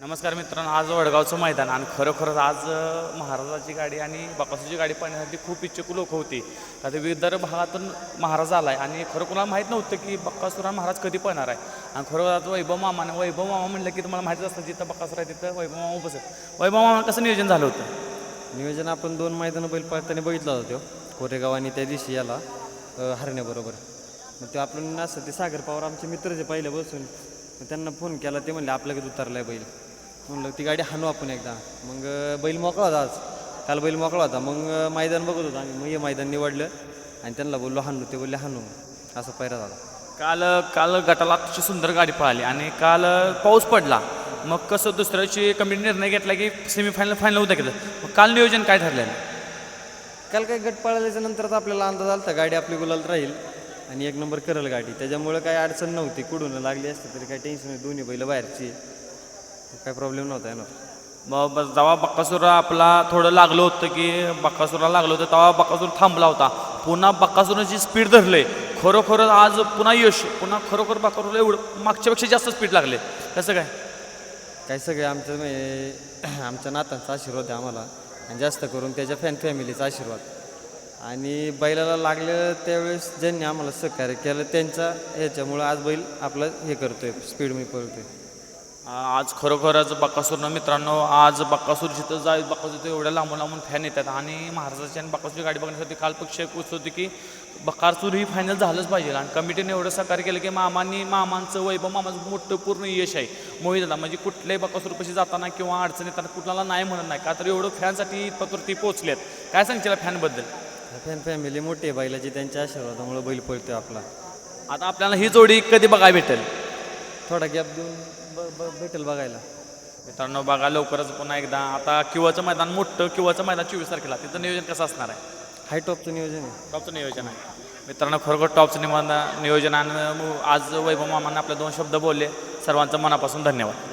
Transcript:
नमस्कार मित्रांनो आज वडगावचं मैदान आणि खरोखरच आज महाराजाची गाडी आणि बापासूची गाडी पाहण्यासाठी खूप इच्छुक लोक होती. आता विदर्भ भागातून महाराज आला आहे आणि खरं कोणाला माहीत नव्हतं की बक्कासुरा महाराज कधी पाहणार आहे. आणि खरोखर आज वैभव मामाने वैभव मामा म्हणलं की तुम्हाला माहितीच असतं जिथं बक्कासुर आहे तिथं वैभव मामा बसत वैभव मामा कसं नियोजन झालं होतं? नियोजन आपण दोन मैदानं बैल पाळताना बघितला होतो. कोरेगाव आणि त्या दिवशी याला हरण्याबरोबर मग ते आपण असं ते सागर पवार आमचे मित्र जे पहिले बसून त्यांना फोन केला ते म्हणले आपल्याकडे उतरलाय बैल. म्हणलं ती गाडी हाणू आपण एकदा. मग बैल मोकळा होता आज. काल बैल मोकळा होता. मग मैदान बघत होतो आम्ही. मग हे मैदान निवडलं आणि त्यांना बोललो हाणू. ते बोलले हाणू. असं पैरा झाला. काल काल गटाला अतिशय सुंदर गाडी पळाली आणि काल पाऊस पडला. मग कसं दुसऱ्या दिवशी कमिटी निर्णय घेतला की सेमीफायनल फायनल होतं केलं मग काल नियोजन काय ठरलेलं? काल काही गट पाळल्याच्या नंतरच आपल्याला अंदाज आला होता गाडी आपली गुलाल राहील आणि एक नंबर करेल गाडी. त्याच्यामुळे काही अडचण नव्हती. कुठून लागली असते तरी काही टेन्शन नाही. दोन्ही बैल बाहेरची. काही प्रॉब्लेम नव्हता येणार मग बस जेव्हा बक्कासूर आपला थोडं लागलं होतं की बक्कासूरला लागलं होतं तेव्हा बक्कासूर थांबला होता. पुन्हा बक्कासूरची स्पीड धरले. खरोखर आज पुन्हा यश पुन्हा खरोखर बक्कासूरला एवढं मागच्यापेक्षा जास्त स्पीड लागले. कसं काय? काही सगळे आमचं म्हणजे आमच्या नातांचा आशीर्वाद आहे आम्हाला. आणि जास्त करून त्याच्या फॅन फॅमिलीचा आशीर्वाद. आणि बैलाला लागलं त्यावेळेस ज्यांनी आम्हाला सहकार्य केलं त्यांच्या ह्याच्यामुळं आज बैल आपलं हे करतोय स्पीड मी पळतोय. आज खरोखरच बक्कासूरनं मित्रांनो आज बक्कासूर जिथं जाईल बक्कासूर एवढ्या लांबून लांबून फॅन येतात. आणि महाराजाची आणि बक्कासूरची गाडी बघण्यासाठी काल पक्ष एक उत्सव होती की बक्कासूर ही फायनल झालंच पाहिजे. आणि कमिटीने एवढं सहकार्य केलं की मामांनी मामांचं वैभव मामाचं मोठं पूर्ण यश आहे. मोहित दादा म्हणजे कुठल्याही बक्कासूरपाशी जाताना किंवा अडचण येताना कुठल्याला नाही म्हणत नाही. का तर एवढं फॅनसाठी इथपर्यंत पोहोचलेत. काय सांगशील फॅनबद्दल फॅन फॅमिली मोठी आहे बैलाची त्यांच्या आशीर्वादामुळे बैल पळतोय आपला. आता आपल्याला ही जोडी कधी बघायला भेटेल? थोडा गॅप देऊन. ब ब भेटेल बघायला. मित्रांनो बघा लवकरच पुन्हा एकदा. आता किंवाचं मैदान मोठं किंवाचं मैदान चोवीस तारखेला. तिथं नियोजन कसं असणार आहे? हाय टॉपचं नियोजन आहे. टॉपचं नियोजन आहे. मित्रांनो खरोखर टॉपचं निबंध नियोजन आणि आज वैभव मामांना आपले दोन शब्द बोलले. सर्वांचं मनापासून धन्यवाद.